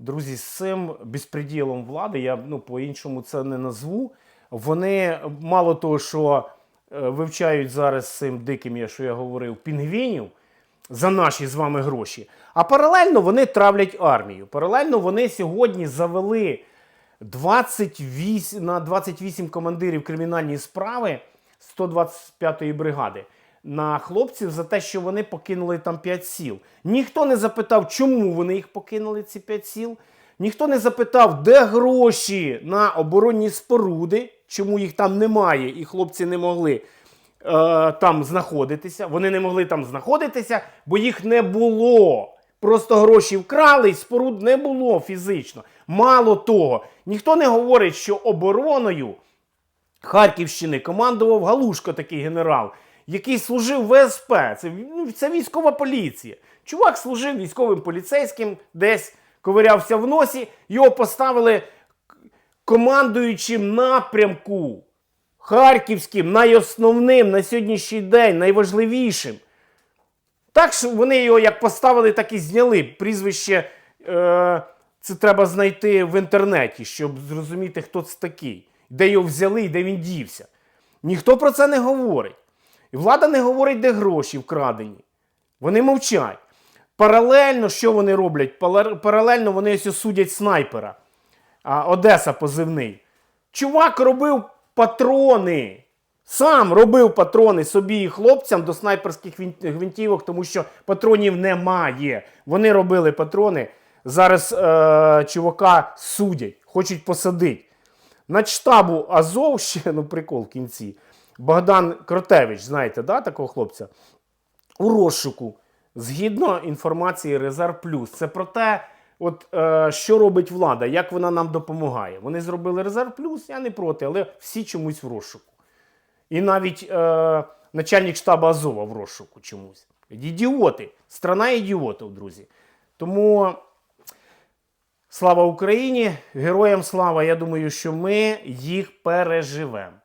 друзі, з цим безпреділом влади, я ну, по-іншому це не назву. Вони мало того, що е, вивчають зараз цим диким, я що я говорив, пінгвінів за наші з вами гроші. А паралельно вони травлять армію. Паралельно вони сьогодні завели 28, на 28 командирів кримінальні справи 125-ї бригади на хлопців за те, що вони покинули там 5 сіл. Ніхто не запитав, чому вони їх покинули, ці 5 сіл. Ніхто не запитав, де гроші на оборонні споруди, чому їх там немає, і хлопці не могли е, там знаходитися. Вони не могли там знаходитися, бо їх не було. Просто гроші вкрали, і споруд не було фізично. Мало того, ніхто не говорить, що обороною Харківщини командував Галушко, такий генерал, який служив в ВСП. Це, ну, це військова поліція. Чувак служив військовим поліцейським, десь ковирявся в носі, його поставили командуючим напрямку. Харківським, найосновним на сьогоднішній день, найважливішим. Так що вони його як поставили, так і зняли. Прізвище е, це треба знайти в інтернеті, щоб зрозуміти, хто це такий, де його взяли і де він дівся. Ніхто про це не говорить. І влада не говорить, де гроші вкрадені. Вони мовчать. Паралельно, що вони роблять? Паралельно вони ось судять снайпера. А, Одеса позивний. Чувак робив патрони. Сам робив патрони собі і хлопцям до снайперських гвинтівок, тому що патронів немає. Вони робили патрони. Зараз е- чувака судять, хочуть посадити. Начштабу Азов ще, ну прикол в кінці. Богдан Кротевич, знаєте, да, такого хлопця? у розшуку згідно інформації Резерв Плюс. Це про те, от, е, що робить влада, як вона нам допомагає. Вони зробили Резерв Плюс, я не проти, але всі чомусь в розшуку. І навіть е, начальник штабу Азова в розшуку чомусь. Ідіоти. Страна ідіотів, друзі. Тому слава Україні, героям слава. Я думаю, що ми їх переживемо.